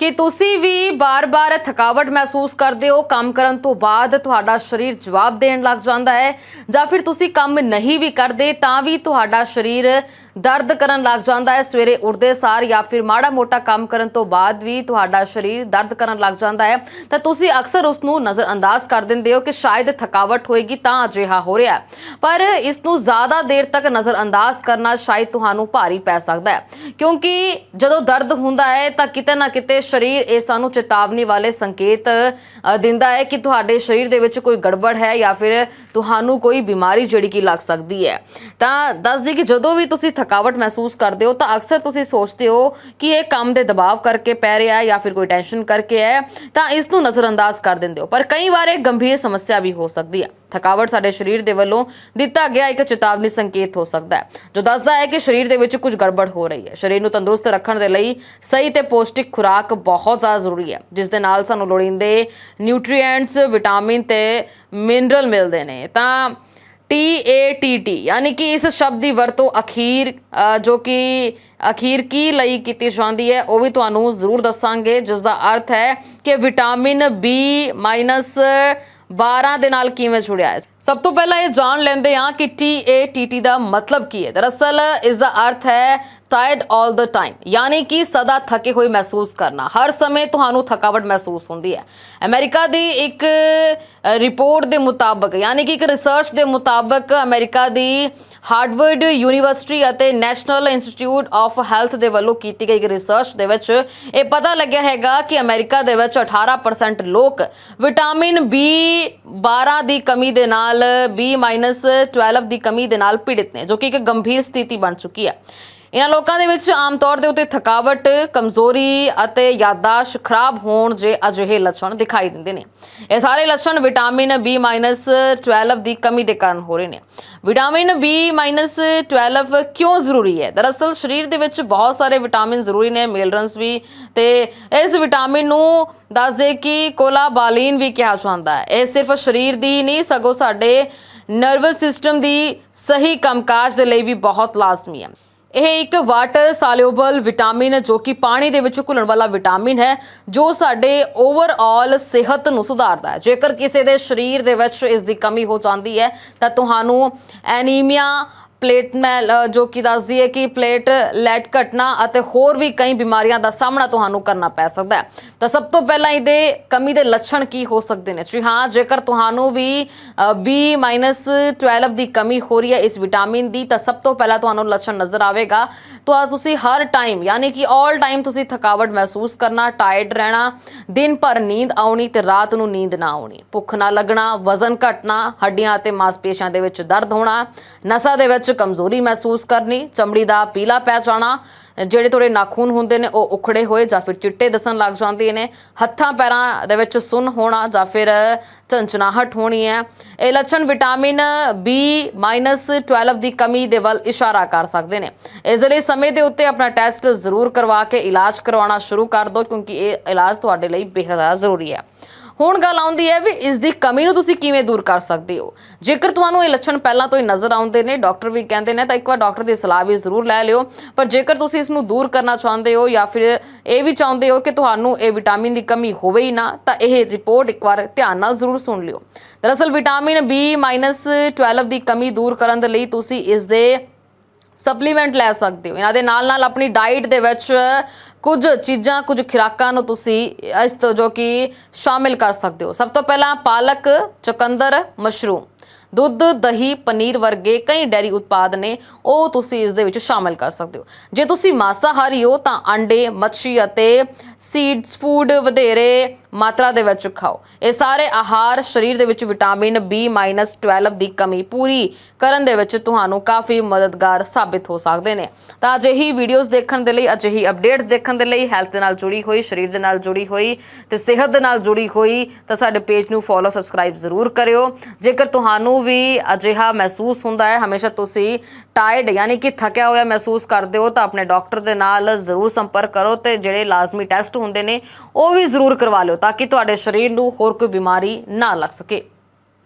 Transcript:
ਕਿ ਤੁਸੀਂ ਵੀ ਬਾਰ-ਬਾਰ ਥਕਾਵਟ ਮਹਿਸੂਸ ਕਰਦੇ ਹੋ, ਕੰਮ ਕਰਨ ਤੋਂ ਬਾਅਦ ਤੁਹਾਡਾ ਸਰੀਰ ਜਵਾਬ ਦੇਣ ਲੱਗ ਜਾਂਦਾ ਹੈ ਜਾਂ ਫਿਰ ਤੁਸੀਂ ਕੰਮ ਨਹੀਂ ਵੀ ਕਰਦੇ ਤਾਂ ਵੀ ਤੁਹਾਡਾ ਸਰੀਰ ਦਰਦ ਕਰਨ ਲੱਗ ਜਾਂਦਾ ਹੈ, ਸਵੇਰੇ ਉੱਠਦੇ ਸਾਰ ਜਾਂ ਫਿਰ ਮਾੜਾ ਮੋਟਾ ਕੰਮ ਕਰਨ ਤੋਂ ਬਾਅਦ ਵੀ ਤੁਹਾਡਾ ਸਰੀਰ ਦਰਦ ਕਰਨ ਲੱਗ ਜਾਂਦਾ ਹੈ। ਤਾਂ ਤੁਸੀਂ ਅਕਸਰ ਉਸ ਨੂੰ ਨਜ਼ਰਅੰਦਾਜ਼ ਕਰ ਦਿੰਦੇ ਹੋ ਕਿ ਸ਼ਾਇਦ ਥਕਾਵਟ ਹੋਏਗੀ ਤਾਂ ਅਜਿਹਾ ਹੋ ਰਿਹਾ ਪਰ ਇਸ ਨੂੰ ਜ਼ਿਆਦਾ ਦੇਰ ਤੱਕ ਨਜ਼ਰਅੰਦਾਜ਼ ਕਰਨਾ ਸ਼ਾਇਦ ਤੁਹਾਨੂੰ ਭਾਰੀ ਪੈ ਸਕਦਾ ਹੈ। ਕਿਉਂਕਿ ਜਦੋਂ ਦਰਦ ਹੁੰਦਾ ਹੈ ਤਾਂ ਕਿਤੇ ਨਾ ਕਿਤੇ ਸਰੀਰ, ਇਹ ਸਾਨੂੰ ਚੇਤਾਵਨੀ ਵਾਲੇ ਸੰਕੇਤ ਦਿੰਦਾ ਹੈ ਕਿ ਤੁਹਾਡੇ ਸਰੀਰ ਦੇ ਵਿੱਚ ਕੋਈ ਗੜਬੜ ਹੈ ਜਾਂ ਫਿਰ ਤੁਹਾਨੂੰ ਕੋਈ ਬਿਮਾਰੀ ਜਿਹੜੀ ਕਿ ਲੱਗ ਸਕਦੀ ਹੈ। ਤਾਂ ਦੱਸਦੀ ਕਿ ਜਦੋਂ ਵੀ ਤੁਸੀਂ ਥਕਾਵਟ ਮਹਿਸੂਸ ਕਰਦੇ ਹੋ, ਤਾਂ ਅਕਸਰ ਤੁਸੀਂ ਸੋਚਦੇ ਹੋ ਕਿ ਇਹ ਕੰਮ ਦੇ ਦਬਾਅ ਕਰਕੇ ਪੈ ਰਿਹਾ ਹੈ ਜਾਂ ਫਿਰ ਕੋਈ ਟੈਨਸ਼ਨ ਕਰਕੇ ਹੈ, ਤਾਂ ਇਸ ਨੂੰ ਨਜ਼ਰਅੰਦਾਜ਼ ਕਰ ਦਿੰਦੇ ਹੋ। ਪਰ ਕਈ ਵਾਰ ਇਹ ਗੰਭੀਰ ਸਮੱਸਿਆ ਵੀ ਹੋ ਸਕਦੀ ਹੈ। ਥਕਾਵਟ ਸਾਡੇ ਸਰੀਰ ਦੇ ਵੱਲੋਂ ਦਿੱਤਾ ਗਿਆ ਇੱਕ ਚੇਤਾਵਨੀ ਸੰਕੇਤ ਹੋ ਸਕਦਾ ਹੈ, ਜੋ ਦੱਸਦਾ ਹੈ ਕਿ ਸਰੀਰ ਦੇ ਵਿੱਚ ਕੁਝ ਗੜਬੜ ਹੋ ਰਹੀ ਹੈ। ਸਰੀਰ ਨੂੰ ਤੰਦਰੁਸਤ ਰੱਖਣ ਦੇ ਲਈ ਸਹੀ ਤੇ ਪੌਸ਼ਟਿਕ ਖੁਰਾਕ ਬਹੁਤ ਜ਼ਿਆਦਾ ਜ਼ਰੂਰੀ ਹੈ, ਜਿਸ ਦੇ ਨਾਲ ਸਾਨੂੰ ਲੋੜੀਂਦੇ ਨਿਊਟ੍ਰੀਐਂਟਸ, ਵਿਟਾਮਿਨ ਤੇ ਮਿਨਰਲ ਮਿਲਦੇ ਨੇ। ਤਾਂ ਟੀ ਏ ਟੀ ਯਾਨੀ ਕਿ ਇਸ ਸ਼ਬਦ ਦੀ ਵਰਤੋਂ ਅਖੀਰ ਜੋ ਕਿ ਅਖੀਰ ਕੀ ਲਈ ਕੀਤੀ ਜਾਂਦੀ ਹੈ, ਉਹ ਵੀ ਤੁਹਾਨੂੰ ਜ਼ਰੂਰ ਦੱਸਾਂਗੇ, ਜਿਸ ਦਾ ਅਰਥ ਹੈ ਕਿ ਵਿਟਾਮਿਨ ਬੀ ਮਾਈਨਸ 12 ਦੇ ਨਾਲ ਕਿਵੇਂ ਜੁੜਿਆ ਹੈ? ਸਭ ਤੋਂ ਪਹਿਲਾਂ ਇਹ ਜਾਣ ਲੈਂਦੇ ਹਾਂ ਕਿ TATT ਦਾ ਮਤਲਬ ਕੀ ਹੈ। ਦਰਅਸਲ ਇਸ ਦਾ ਅਰਥ ਹੈ ਟਾਇਰਡ 올 ਦਾ ਟਾਈਮ ਯਾਨੀ ਕਿ ਸਦਾ ਥਕੇ ਹੋਏ ਮਹਿਸੂਸ ਕਰਨਾ। ਹਰ ਸਮੇਂ ਤੁਹਾਨੂੰ ਥਕਾਵਟ ਮਹਿਸੂਸ ਹੁੰਦੀ ਹੈ। ਅਮਰੀਕਾ ਦੀ ਇੱਕ ਰਿਪੋਰਟ ਦੇ ਮੁਤਾਬਕ, ਯਾਨੀ ਕਿ ਇੱਕ ਰਿਸਰਚ ਦੇ ਮੁਤਾਬਕ ਅਮਰੀਕਾ ਦੀ ਹਾਰਵਰਡ ਯੂਨੀਵਰਸਿਟੀ ਅਤੇ ਨੈਸ਼ਨਲ ਇੰਸਟੀਚਿਊਟ ਆਫ ਹੈਲਥ ਦੇ ਵੱਲੋਂ ਕੀਤੀ ਗਈ ਇੱਕ ਰਿਸਰਚ ਦੇ ਵਿੱਚ ਇਹ ਪਤਾ ਲੱਗਿਆ ਹੈਗਾ ਕਿ ਅਮਰੀਕਾ ਦੇ ਵਿੱਚ 18% ਲੋਕ ਵਿਟਾਮਿਨ B12 ਦੀ ਕਮੀ ਦੇ ਨਾਲ B-12 ਦੀ ਕਮੀ ਦੇ ਨਾਲ ਪੀੜਿਤ ਨੇ, ਜੋ ਕਿ ਇੱਕ ਗੰਭੀਰ ਸਥਿਤੀ ਬਣ ਚੁੱਕੀ ਹੈ। ਇਹਨਾਂ ਲੋਕਾਂ ਦੇ ਵਿੱਚ ਆਮ ਤੌਰ ਦੇ ਉੱਤੇ ਥਕਾਵਟ, ਕਮਜ਼ੋਰੀ ਅਤੇ ਯਾਦਾਸ਼ਤ ਖਰਾਬ ਹੋਣ ਜੇ ਅਜਿਹੇ ਲੱਛਣ ਦਿਖਾਈ ਦਿੰਦੇ ਨੇ। ਇਹ ਸਾਰੇ ਲੱਛਣ ਵਿਟਾਮਿਨ B-12 ਦੀ ਕਮੀ ਦੇ ਕਾਰਨ ਹੋ ਰਹੇ ਨੇ। ਵਿਟਾਮਿਨ B-12 ਕਿਉਂ ਜ਼ਰੂਰੀ ਹੈ? ਦਰਅਸਲ ਸਰੀਰ ਦੇ ਵਿੱਚ ਬਹੁਤ ਸਾਰੇ ਵਿਟਾਮਿਨ ਜ਼ਰੂਰੀ ਨੇ, ਮਿਨਰਲਸ ਵੀ, ਤੇ ਇਸ ਵਿਟਾਮਿਨ ਨੂੰ ਦੱਸਦੇ ਕਿ ਕੋਲਾਬਾਲਿਨ ਵੀ ਕਿਹਾ ਜਾਂਦਾ ਹੈ। ਇਹ ਸਿਰਫ ਸਰੀਰ ਦੀ ਹੀ ਨਹੀਂ, ਸਗੋਂ ਸਾਡੇ ਨਰਵਸ ਸਿਸਟਮ ਦੀ ਸਹੀ ਕੰਮਕਾਜ ਦੇ ਲਈ ਵੀ ਬਹੁਤ ਲਾਜ਼ਮੀ ਹੈ। ਇਹ ਇੱਕ ਵਾਟਰ ਸੋਲਿਊਬਲ ਵਿਟਾਮਿਨ ਜੋ ਕਿ ਪਾਣੀ ਦੇ ਵਿੱਚ ਘੁਲਣ ਵਾਲਾ ਵਿਟਾਮਿਨ ਹੈ, ਜੋ ਸਾਡੇ ਓਵਰਆਲ ਸਿਹਤ ਨੂੰ ਸੁਧਾਰਦਾ ਹੈ। ਜੇਕਰ ਕਿਸੇ ਦੇ ਸਰੀਰ ਦੇ ਵਿੱਚ ਇਸ ਦੀ ਕਮੀ ਹੋ ਜਾਂਦੀ ਹੈ, ਤਾਂ ਤੁਹਾਨੂੰ ਐਨੀਮੀਆ ਪਲੇਟਮੈਲ ਜੋ ਕਿ ਦੱਸਦੀ ਹੈ ਕਿ ਪਲੇਟ, ਲੈਟ ਘਟਨਾ ਅਤੇ ਹੋਰ ਵੀ ਕਈ ਬਿਮਾਰੀਆਂ ਦਾ ਸਾਹਮਣਾ ਤੁਹਾਨੂੰ ਕਰਨਾ ਪੈ ਸਕਦਾ ਹੈ। ਤਾਂ ਸਭ ਤੋਂ ਪਹਿਲਾਂ ਇਹਦੇ ਕਮੀ ਦੇ ਲੱਛਣ ਕੀ ਹੋ ਸਕਦੇ ਨੇ? ਜੀ ਹਾਂ, ਜੇਕਰ ਤੁਹਾਨੂੰ ਵੀ B-12 ਦੀ ਕਮੀ ਹੋ ਰਹੀ ਹੈ ਇਸ ਵਿਟਾਮਿਨ ਦੀ, ਤਾਂ ਸਭ ਤੋਂ ਪਹਿਲਾਂ ਤੁਹਾਨੂੰ ਲੱਛਣ ਨਜ਼ਰ ਆਵੇਗਾ। ਤਾਂ ਤੁਸੀਂ ਹਰ ਟਾਈਮ ਯਾਨੀ ਕਿ 올 ਟਾਈਮ ਤੁਸੀਂ ਥਕਾਵਟ ਮਹਿਸੂਸ ਕਰਨਾ ਟਾਇਰਡ ਰਹਿਣਾ, ਦਿਨ ਭਰ ਨੀਂਦ ਆਉਣੀ ਤੇ ਰਾਤ ਨੂੰ ਨੀਂਦ ਨਾ ਆਉਣੀ। ਭੁੱਖ ਨਾ ਲੱਗਣਾ, ਵਜ਼ਨ ਘਟਣਾ, ਹੱਡੀਆਂ ਅਤੇ ਮਾਸਪੇਸ਼ੀਆਂ ਦੇ ਵਿੱਚ ਦਰਦ ਹੋਣਾ, ਨਸਾਂ ਦੇ ਵਿੱਚ ਕਮਜ਼ੋਰੀ ਮਹਿਸੂਸ ਕਰਨੀ, ਚਮੜੀ ਦਾ ਪੀਲਾ ਪੈ ਜਾਣਾ ਜਿਹੜੇ ਤੁਹਾਡੇ ਨਾਖੂਨ ਹੁੰਦੇ ਨੇ, ਉਹ ਉਖੜੇ ਹੋਏ ਜਾਂ ਫਿਰ ਚਿੱਟੇ ਦਿਸਣ ਲੱਗ ਜਾਂਦੇ ਨੇ। ਹੱਥਾਂ ਪੈਰਾਂ ਦੇ ਵਿੱਚ ਸੁੰਨ ਹੋਣਾ ਜਾਂ ਫਿਰ ਝੰਚਨਾਹਟ ਹੋਣੀ ਹੈ। ਇਹ ਲੱਛਣ ਵਿਟਾਮਿਨ B-12 ਦੀ ਕਮੀ ਦੇ ਵੱਲ ਇਸ਼ਾਰਾ ਕਰ ਸਕਦੇ ਨੇ। ਇਸ ਲਈ ਸਮੇਂ ਦੇ ਉੱਤੇ ਆਪਣਾ ਟੈਸਟ ਜ਼ਰੂਰ ਕਰਵਾ ਕੇ ਇਲਾਜ ਕਰਵਾਉਣਾ ਸ਼ੁਰੂ ਕਰ ਦਿਓ, ਕਿਉਂਕਿ ਇਹ ਇਲਾਜ ਤੁਹਾਡੇ ਲਈ ਬੇਹੱਦ ਜ਼ਰੂਰੀ ਹੈ। ਹੁਣ ਗੱਲ ਆਉਂਦੀ ਹੈ ਵੀ ਇਸ ਦੀ ਕਮੀ ਨੂੰ ਤੁਸੀਂ ਕਿਵੇਂ ਦੂਰ ਕਰ ਸਕਦੇ ਹੋ। ਜੇਕਰ ਤੁਹਾਨੂੰ ਇਹ ਲੱਛਣ ਪਹਿਲਾਂ ਤੋਂ ਹੀ ਨਜ਼ਰ ਆਉਂਦੇ ਨੇ, ਡਾਕਟਰ ਵੀ ਕਹਿੰਦੇ ਨੇ, ਤਾਂ ਇੱਕ ਵਾਰ ਡਾਕਟਰ ਦੀ ਸਲਾਹ ਵੀ ਜ਼ਰੂਰ ਲੈ ਲਿਓ। ਪਰ ਜੇਕਰ ਤੁਸੀਂ ਇਸ ਨੂੰ ਦੂਰ ਕਰਨਾ ਚਾਹੁੰਦੇ ਹੋ ਜਾਂ ਫਿਰ ਇਹ ਵੀ ਚਾਹੁੰਦੇ ਹੋ ਕਿ ਤੁਹਾਨੂੰ ਇਹ ਵਿਟਾਮਿਨ ਦੀ ਕਮੀ ਹੋਵੇ ਹੀ ਨਾ, ਤਾਂ ਇਹ ਰਿਪੋਰਟ ਇੱਕ ਵਾਰ ਧਿਆਨ ਨਾਲ ਜ਼ਰੂਰ ਸੁਣ ਲਿਓ। ਦਰਅਸਲ ਵਿਟਾਮਿਨ B-12 ਦੀ ਕਮੀ ਦੂਰ ਕਰਨ ਦੇ ਲਈ ਤੁਸੀਂ ਇਸ ਦੇ ਸਪਲੀਮੈਂਟ ਲੈ ਸਕਦੇ ਹੋ। ਇਹਨਾਂ ਦੇ ਨਾਲ ਨਾਲ ਆਪਣੀ ਡਾਈਟ ਦੇ ਵਿੱਚ ਕੁਝ ਚੀਜ਼ਾਂ, ਕੁਝ ਖੁਰਾਕਾਂ ਨੂੰ ਤੁਸੀਂ ਇਸ ਤੋਂ ਜੋ ਕਿ ਸ਼ਾਮਿਲ ਕਰ ਸਕਦੇ ਹੋ। ਸਭ ਤੋਂ ਪਹਿਲਾਂ ਪਾਲਕ, ਚੁਕੰਦਰ, ਮਸ਼ਰੂਮ। ਦੁੱਧ, ਦਹੀਂ, ਪਨੀਰ ਵਰਗੇ ਕਈ ਡੈਰੀ ਉਤਪਾਦ ਨੇ, ਉਹ ਤੁਸੀਂ ਇਸ ਦੇ ਵਿੱਚ ਸ਼ਾਮਿਲ ਕਰ ਸਕਦੇ ਹੋ। ਜੇ ਤੁਸੀਂ ਮਾਸਾਹਾਰੀ ਹੋ ਤਾਂ ਅੰਡੇ, ਮੱਛੀ ਅਤੇ ਸੀਡਸ ਫੂਡ ਵਧੇਰੇ ਮਾਤਰਾ ਦੇ ਵਿੱਚ ਖਾਓ। ਇਹ ਸਾਰੇ ਆਹਾਰ ਸਰੀਰ ਦੇ ਵਿੱਚ ਵਿਟਾਮਿਨ B-12 ਦੀ ਕਮੀ ਪੂਰੀ ਕਰਨ ਦੇ ਵਿੱਚ ਤੁਹਾਨੂੰ ਕਾਫੀ ਮਦਦਗਾਰ ਸਾਬਿਤ ਹੋ ਸਕਦੇ ਨੇ। ਤਾਂ ਅਜਿਹੀ ਵੀਡੀਓਜ਼ ਦੇਖਣ ਦੇ ਲਈ, ਅਜਿਹੀ ਅਪਡੇਟਸ ਦੇਖਣ ਦੇ ਲਈ ਹੈਲਥ ਦੇ ਨਾਲ ਜੁੜੀ ਹੋਈ, ਸਰੀਰ ਦੇ ਨਾਲ ਜੁੜੀ ਹੋਈ ਤੇ ਸਿਹਤ ਦੇ ਨਾਲ ਜੁੜੀ ਹੋਈ ਤਾਂ ਸਾਡੇ ਪੇਜ ਨੂੰ ਫੋਲੋ ਸਬਸਕ੍ਰਾਈਬ ਜ਼ਰੂਰ ਕਰਿਓ। ਜੇਕਰ ਤੁਹਾਨੂੰ ਵੀ ਅਜਿਹਾ ਮਹਿਸੂਸ ਹੁੰਦਾ ਹੈ, ਹਮੇਸ਼ਾ ਤੁਸੀਂ ਟਾਇਰਡ ਯਾਨੀ ਕਿ ਥੱਕਿਆ ਹੋਇਆ ਮਹਿਸੂਸ ਕਰਦੇ ਹੋ ਤਾਂ ਆਪਣੇ ਡਾਕਟਰ ਦੇ ਨਾਲ ਜ਼ਰੂਰ ਸੰਪਰਕ ਕਰੋ ਤੇ ਜਿਹੜੇ ਲਾਜ਼ਮੀ ਟੈਸਟ ਹੁੰਦੇ ਨੇ ਉਹ ਵੀ ਜ਼ਰੂਰ ਕਰਵਾ ਲਿਓ। ਤਾਂ ਕਿ ਤੁਹਾਡੇ ਸਰੀਰ ਨੂੰ ਹੋਰ ਕੋਈ ਬਿਮਾਰੀ ਨਾ ਲੱਗ ਸਕੇ।